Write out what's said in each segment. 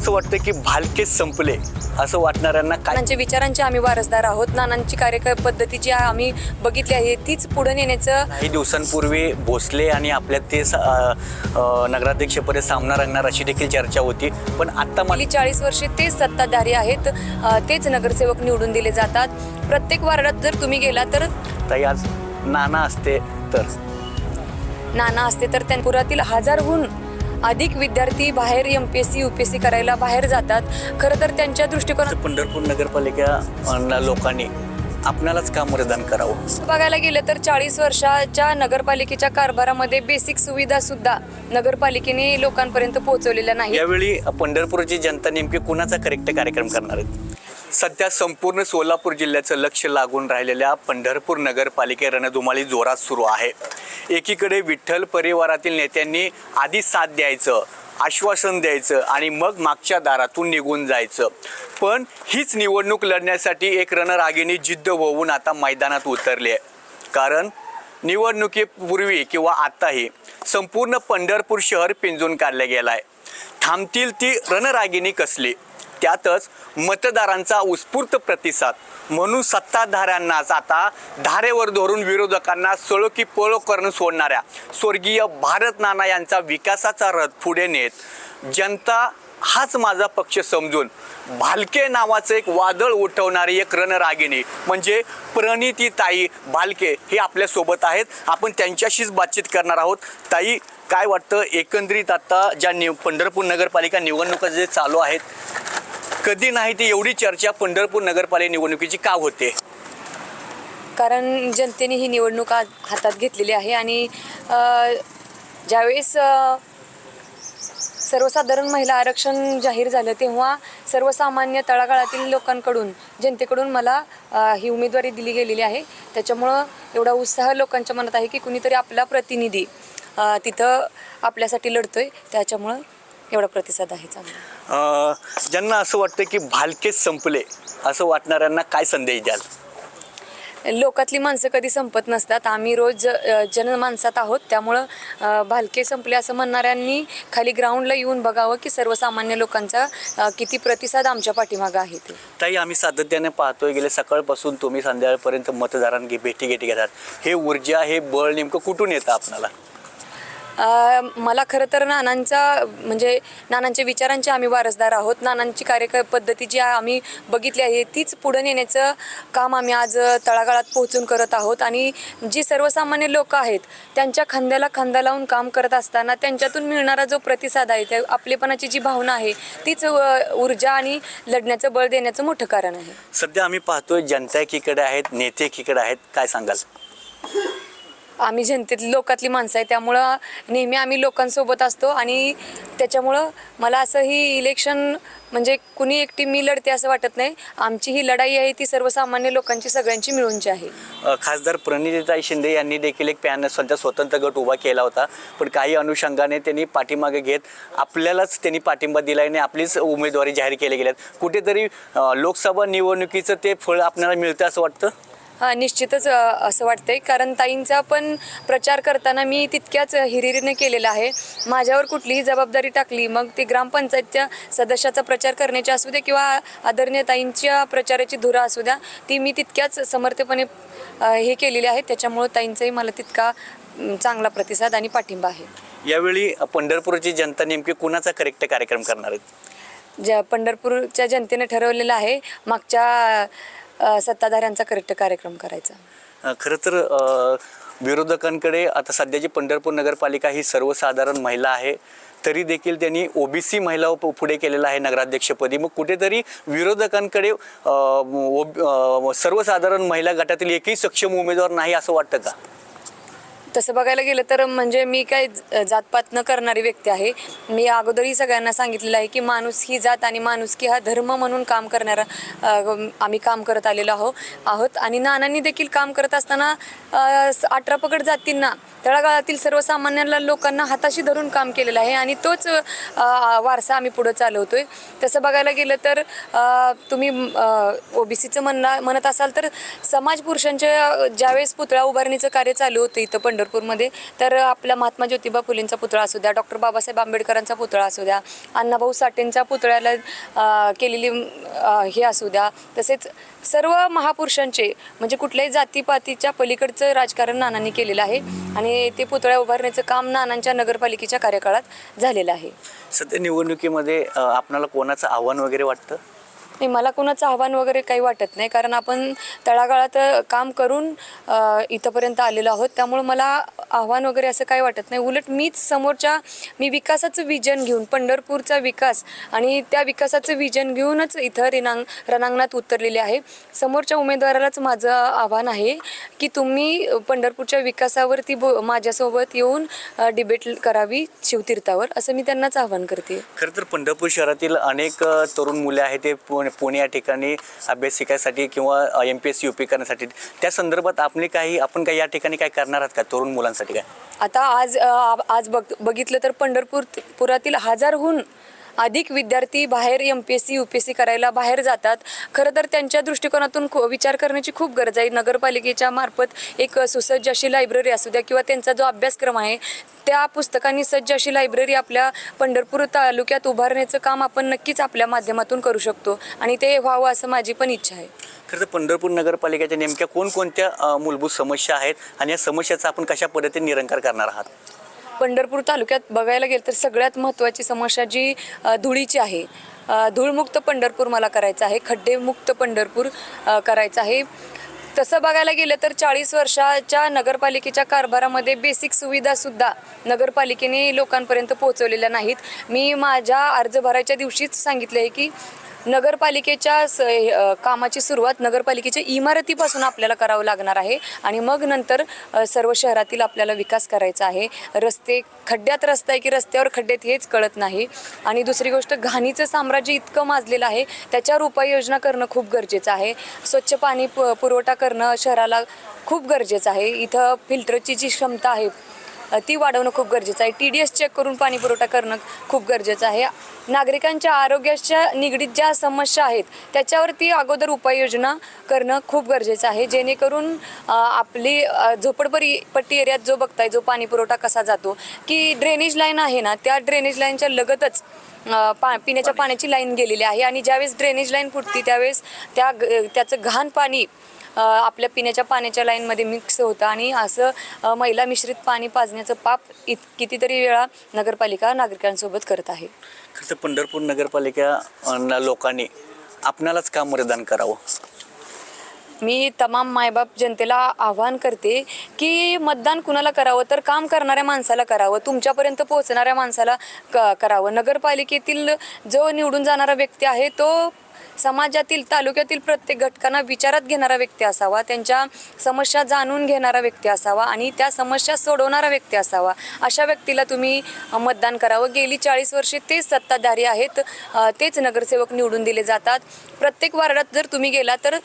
असं वाटतं की भालके संपले असं वाटणाऱ्यांना काय? नानांच्या विचारांचे आम्ही वारसदार आहोत नानांची कार्य पद्धती जी आम्ही बघितली आहे तीच पुढे नेण्याचं काही दिवसांपूर्वी भोसले आणि आपल्या ते स- अ, अ, नगराध्यक्षपदी सामना रंगणार अशी देखील चर्चा होती. पण आता मला गेली चाळीस वर्षे तेच सत्ताधारी आहेत अ, तेच नगरसेवक निवडून दिले जातात. प्रत्येक वार्डात जर तुम्ही गेला तर? ताई आज नाना असते तर? नाना असते तर त्या पुरातील हजारहून अधिक विद्यार्थी बाहेर M P S C U P S C करायला बाहेर जातात. खरं तर त्यांच्या दृष्टिकोनात पंढरपूर नगरपालिका लोकांनी आपणालाच का मतदान करावं. बघायला गेलं तर चाळीस वर्षाच्या नगरपालिकेच्या कारभारामध्ये बेसिक सुविधा सुद्धा नगरपालिकेने लोकांपर्यंत पोहोचवलेल्या नाही यावेळी पंढरपूरची जनता नेमकी कुणाचा करेक्ट कार्यक्रम करणार आहेत? सध्या संपूर्ण सोलापूर जिल्ह्याचं लक्ष लागून राहिलेल्या पंढरपूर नगरपालिके रणधुमाळी जोरात सुरू आहे. एकीकडे विठ्ठल परिवारातील नेत्यांनी आधी साथ द्यायचं आश्वासन द्यायचं आणि मग मागच्या दारातून निघून जायचं. पण हीच निवडणूक लढण्यासाठी एक रणरागिणी जिद्द होऊन आता मैदानात उतरली आहे. कारण निवडणुकीपूर्वी किंवा आत्ताही संपूर्ण पंढरपूर शहर पिंजून काढलं गेलं आहे थांबतील ती रणरागिणी कसली? त्यातच मतदारांचा उत्स्फूर्त प्रतिसाद. म्हणून सत्ताधाऱ्यांनाच आता धारेवर धरून विरोधकांना सळो की पळो करणं सोडणाऱ्या स्वर्गीय भारत नाना यांचा विकासाचा रथ पुढे नेत. जनता हाच माझा पक्ष समजून भालके नावाचं एक वादळ उठवणारी एक रणरागिणी म्हणजे प्रणिती ताई भालके हे आपल्यासोबत आहेत. आपण त्यांच्याशीच बातचीत करणार आहोत. ताई काय वाटतं एकंदरीत आता ज्या निव पंढरपूर नगरपालिका निवडणुका जे चालू आहेत कधी नाही ती एवढी चर्चा पंढरपूर नगरपालिका निवडणुकीची का होते? कारण जनतेने ही निवडणूक हातात घेतलेली आहे आणि ज्यावेळेस सर्वसाधारण महिला आरक्षण जाहीर झालं तेव्हा सर्वसामान्य तळागाळातील लोकांकडून जनतेकडून मला ही उमेदवारी दिली गेलेली आहे. त्याच्यामुळं एवढा उत्साह लोकांच्या मनात आहे की कुणीतरी आपला प्रतिनिधी तिथं आपल्यासाठी लढतोय. त्याच्यामुळं एवढा प्रतिसाद आहे चांगला. ज्यांना असं वाटतं की भालकेच संपले असं वाटणाऱ्यांना काय संदेश द्याल? लोकातली माणसं कधी संपत नसतात. आम्ही रोज जनमानसात आहोत. त्यामुळं भालके संपले असं म्हणणाऱ्यांनी खाली ग्राउंडला येऊन बघावं की सर्वसामान्य लोकांचा किती प्रतिसाद आमच्या पाठीमागं आहे ते. ताई आम्ही सातत्याने पाहतोय गेले सकाळपासून तुम्ही संध्याकाळपर्यंत मतदारांची भेटी घेटी घेतात. हे ऊर्जा हे बळ नेमकं कुठून येतं आपणाला अ, मला खरं तर नानांचा म्हणजे नानांच्या विचारांचे आम्ही वारसदार आहोत. नानांची कार्य पद्धती जी आम्ही बघितली आहे तीच पुढे नेण्याचं काम आम्ही आज तळागाळात पोहोचून करत आहोत. आणि जी सर्वसामान्य लोक आहेत त्यांच्या खांद्याला खांदा लावून काम करत असताना त्यांच्यातून मिळणारा जो प्रतिसाद आहे त्या आपलेपणाची जी भावना आहे तीच ऊर्जा आणि लढण्याचं बळ देण्याचं मोठं कारण आहे. सध्या आम्ही पाहतोय जनता एकीकडे आहेत नेते एकीकडे आहेत. काय सांगाल? आम्ही जनतेत लोकातली माणसं आहे त्यामुळं नेहमी आम्ही लोकांसोबत असतो आणि त्याच्यामुळं मला असं ही इलेक्शन म्हणजे कुणी एकटी मी लढते असं वाटत नाही. आमची ही लढाई आहे ती सर्वसामान्य लोकांची सगळ्यांची मिळूनची आहे. अ, खासदार प्रणितीताई शिंदे यांनी देखील एक पॅनल सध्या स्वतंत्र गट उभा केला होता. पण काही अनुषंगाने त्यांनी पाठीमागे घेत आपल्यालाच त्यांनी पाठिंबा दिला आणि आपलीच उमेदवारी जाहीर केली गेल्यात. कुठेतरी अ, लोकसभा निवडणुकीचं ते फळ आपल्याला मिळतं असं वाटतं? निश्चितच असं वाटतंय. कारण ताईंचा पण प्रचार करताना मी तितक्याच हिरिरीने केलेला आहे. माझ्यावर कुठलीही जबाबदारी टाकली मग ती ग्रामपंचायतच्या सदस्याचा प्रचार करण्याची असू द्या किंवा आदरणीय ताईंच्या प्रचाराची धुरा असू द्या ती मी तितक्याच समर्थपणे हे केलेली आहे. त्याच्यामुळं ताईंचाही मला तितका चांगला प्रतिसाद आणि पाठिंबा आहे. यावेळी पंढरपूरची जनता नेमकी कुणाचा करेक्ट कार्यक्रम करणार आहेत ज्या पंढरपूरच्या जनतेने ठरवलेलं आहे मागच्या सत्ताधाऱ्यांचा करेक्ट कार्यक्रम करायचा. खरं तर विरोधकांकडे आता सध्याची पंढरपूर नगरपालिका ही सर्वसाधारण महिला आहे तरी देखील त्यांनी ओबीसी महिला पुढे केलेला आहे नगराध्यक्षपदी. मग कुठेतरी विरोधकांकडे ओब- सर्वसाधारण महिला गटातील एकही सक्षम उमेदवार नाही असं वाटतं का? तसं बघायला गेलं तर म्हणजे मी काय जातपात न करणारी व्यक्ती आहे. मी अगोदरही सगळ्यांना सांगितलेलं आहे की माणूस ही जात आणि माणुसकी हा धर्म म्हणून काम करणारा आम्ही काम करत आलेलो आहो आहोत. आणि नानांनी देखील काम करत असताना स- अठरा पकड जातींना तळागाळातील सर्वसामान्य लोकांना हाताशी धरून काम केलेलं आहे आणि तोच वारसा आम्ही पुढं चालवतोय. तसं बघायला गेलं तर अ, तुम्ही ओबीसीचं म्हणला म्हणत असाल तर समाज पुरुषांच्या ज्यावेळेस पुतळा उभारणीचं कार्य चालू होतं इथं पंढरपूरमध्ये तर आपल्या महात्मा ज्योतिबा फुलेंचा पुतळा असू द्या डॉक्टर बाबासाहेब आंबेडकरांचा पुतळा असू द्या अण्णाभाऊ साठेंच्या पुतळ्याला केलेली हे असू द्या तसेच सर्व महापुरुषांचे म्हणजे कुठल्याही जातीपातीच्या पलीकडचं राजकारण नानांनी केलेलं आहे आणि ते पुतळ्या उभारण्याचं काम नानांच्या नगरपालिकेच्या कार्यकाळात झालेलं आहे. सध्या निवडणुकीमध्ये आपणाला कोणाचं आव्हान वगैरे वाटतं? नाही मला कुणाचं आव्हान वगैरे काही वाटत नाही कारण आपण तळागाळात काम करून इथंपर्यंत आलेलो आहोत. त्यामुळं मला आव्हान वगैरे असं काही वाटत नाही. उलट मीच समोरच्या मी विकासाचं विजन घेऊन पंढरपूरचा विकास आणि त्या विकासाचं विजन घेऊनच इथं रिनांग रणांगणात उतरलेले आहे. समोरच्या उमेदवारालाच माझं आव्हान आहे की तुम्ही पंढरपूरच्या विकासावरती बो माझ्यासोबत येऊन डिबेट करावी शिवतीर्थावर असं मी त्यांनाच आव्हान करते. खरं तर पंढरपूर शहरातील अनेक तरुण मुले आहेत ते पुणे पुणे या ठिकाणी अभ्यास शिकायसाठी किंवा M P S C U P करण्यासाठी. त्या संदर्भात आपली काही आपण काही या ठिकाणी काय करणार आहात का? तरुण मुलांसाठी काय? आता आज आज बघ बघितलं तर पंढरपूर पुरातील हजारहून अधिक विद्यार्थी बाहेर M P S C U P S C करायला बाहेर जातात. खरं तर त्यांच्या दृष्टिकोनातून खू- विचार करण्याची खूप गरज आहे. नगरपालिकेच्या मार्फत एक सुसज्ज अशी लायब्ररी असू द्या किंवा त्यांचा जो अभ्यासक्रम आहे त्या पुस्तकांनी सज्ज अशी लायब्ररी आपल्या पंढरपूर तालुक्यात उभारण्याचं काम आपण नक्कीच आपल्या माध्यमातून करू शकतो. आणि ते व्हावं असं माझी पण इच्छा आहे. खरं तर पंढरपूर नगरपालिकेच्या नेमक्या कोणकोणत्या मूलभूत समस्या आहेत आणि या समस्याचा आपण कशा पद्धतीने निरंकार करणार आहात? पंढरपूर तालुक्यात बघायला गेलं तर सगळ्यात महत्त्वाची समस्या जी धुळीची आहे धूळमुक्त पंढरपूर मला करायचं आहे खड्डेमुक्त पंढरपूर करायचं आहे. तसं बघायला गेलं तर चाळीस वर्षाच्या नगरपालिकेच्या कारभारामध्ये बेसिक सुविधासुद्धा नगरपालिकेने लोकांपर्यंत पोहोचवलेल्या नाहीत. मी माझ्या अर्ज भरायच्या दिवशीच सांगितलं आहे की नगरपालिकेच्या स कामाची सुरुवात नगरपालिकेच्या इमारतीपासून आपल्याला करावं लागणार आहे आणि मग नंतर सर्व शहरातील आपल्याला विकास करायचा आहे. रस्ते खड्ड्यात रस्ता आहे की रस्त्यावर खड्ड्यात हेच कळत नाही. आणि दुसरी गोष्ट घाणीचं साम्राज्य इतकं माजलेलं आहे त्याच्यावर उपाययोजना करणं खूप गरजेचं आहे. स्वच्छ पाणी प पुरवठा करणं शहराला खूप गरजेचं आहे. इथं फिल्टरची जी क्षमता आहे ती वाढवणं खूप गरजेचं आहे. टी डी एस चेक करून पाणी पुरवठा करणं खूप गरजेचं आहे. नागरिकांच्या आरोग्याच्या निगडीत ज्या समस्या आहेत त्याच्यावरती अगोदर उपाययोजना करणं खूप गरजेचं आहे. जेणेकरून आपली झोपडपरी पट्टी एरियात जो बघताय जो पाणी पुरवठा कसा जातो की ड्रेनेज लाईन आहे ना त्या ड्रेनेज लाईनच्या लगतच पा पिण्याच्या पाण्याची लाईन गेलेली आहे. आणि ज्यावेळेस ड्रेनेज लाईन फुटती त्यावेळेस त्या ग- त्याचं घाण पाणी आपल्या पिण्याच्या पाण्याच्या लाईनमध्ये मिक्स होतं. आणि असं मैला मिश्रित पाणी पाजण्याचं पाप इत कितीतरी वेळा नगरपालिका नागरिकांसोबत करत आहे. खरं पंढरपूर नगरपालिका लोकांनी आपणालाच का मतदान करावं? मी तमाम मायबाप जनतेला आव्हान करते की मतदान कुणाला करावं तर काम करणाऱ्या माणसाला करावं. तुमच्यापर्यंत पोहोचणाऱ्या माणसाला क करावं. नगरपालिकेतील जो निवडून जाणारा व्यक्ती आहे तो समाजातील तालुक्यातील प्रत्येक घटकांना विचारात घेणारा व्यक्ती असावा त्यांच्या समस्या जाणून घेणारा व्यक्ती असावा आणि त्या समस्या सोडवणारा व्यक्ती असावा. अशा व्यक्तीला तुम्ही मतदान करावं. गेली चाळीस वर्षे तेच सत्ताधारी आहेत. तेच नगरसेवक निवडून दिले जातात. प्रत्येक वार्डात जर तुम्ही गेला तर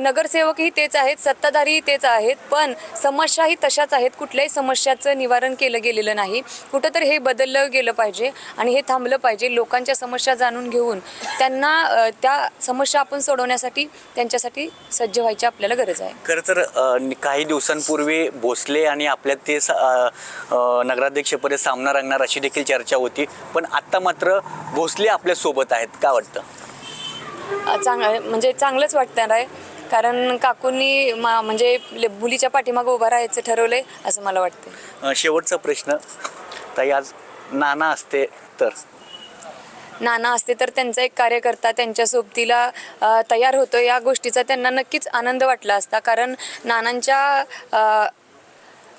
नगरसेवकही तेच आहेत सत्ताधारीही तेच आहेत पण समस्याही तशाच आहेत. कुठल्याही समस्याचं निवारण केलं गेलेलं नाही. कुठंतरी हे बदललं गेलं पाहिजे आणि हे थांबलं पाहिजे लोकांच्या समस्या जाणून घेऊन. त्यांना त्या त्या समस्या आपण सोडवण्यासाठी त्यांच्यासाठी सज्ज व्हायची आपल्याला गरज आहे. खरं तर अ, काही दिवसांपूर्वी भोसले आणि आपल्यात ते स- अ, अ, नगराध्यक्षपदी सामना रंगणार अशी देखील चर्चा होती. पण आत्ता मात्र भोसले आपल्यासोबत आहेत. का वाटतं? अ, चांग म्हणजे चांगलंच वाटतं आहे. कारण काकूंनी मा म्हणजे ले- मुलीच्या पाठीमागं उभं राहायचं ठरवलंय असं मला वाटतं अ, शेवटचा प्रश्न. ताई आज नाना असते तर? नाना असते तर त्यांचा एक कार्यकर्ता त्यांच्या सोबतीला तयार होतो. या गोष्टीचा त्यांना नक्कीच आनंद वाटला असता. कारण नानांच्या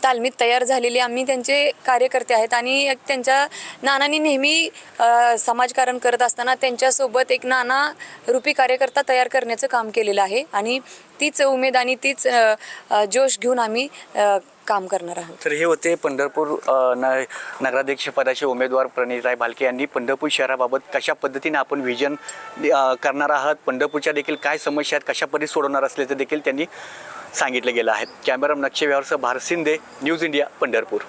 तालमीत तयार झालेले आम्ही त्यांचे कार्यकर्ते आहेत आणि त्यांच्या नानांनी नेहमी समाजकारण करत असताना त्यांच्यासोबत एक नाना रूपी कार्यकर्ता तयार करण्याचं काम केलेलं आहे आणि तीच उमेद आणि तीच जोश घेऊन आम्ही काम करणार आहोत. तर हे होते पंढरपूर न नगराध्यक्ष पदाचे उमेदवार प्रणितराय भालके यांनी पंढरपूर शहराबाबत कशा पद्धतीने आपण व्हिजन करणार आहात? पंढरपूरच्या देखील काय समस्या आहेत? कशा पद्धती सोडवणार असल्याचं देखील त्यांनी सांगितलं गेलं आहे कॅमेरा नक्षे व्यवहारसह भारत शिंदे न्यूज इंडिया पंढरपूर.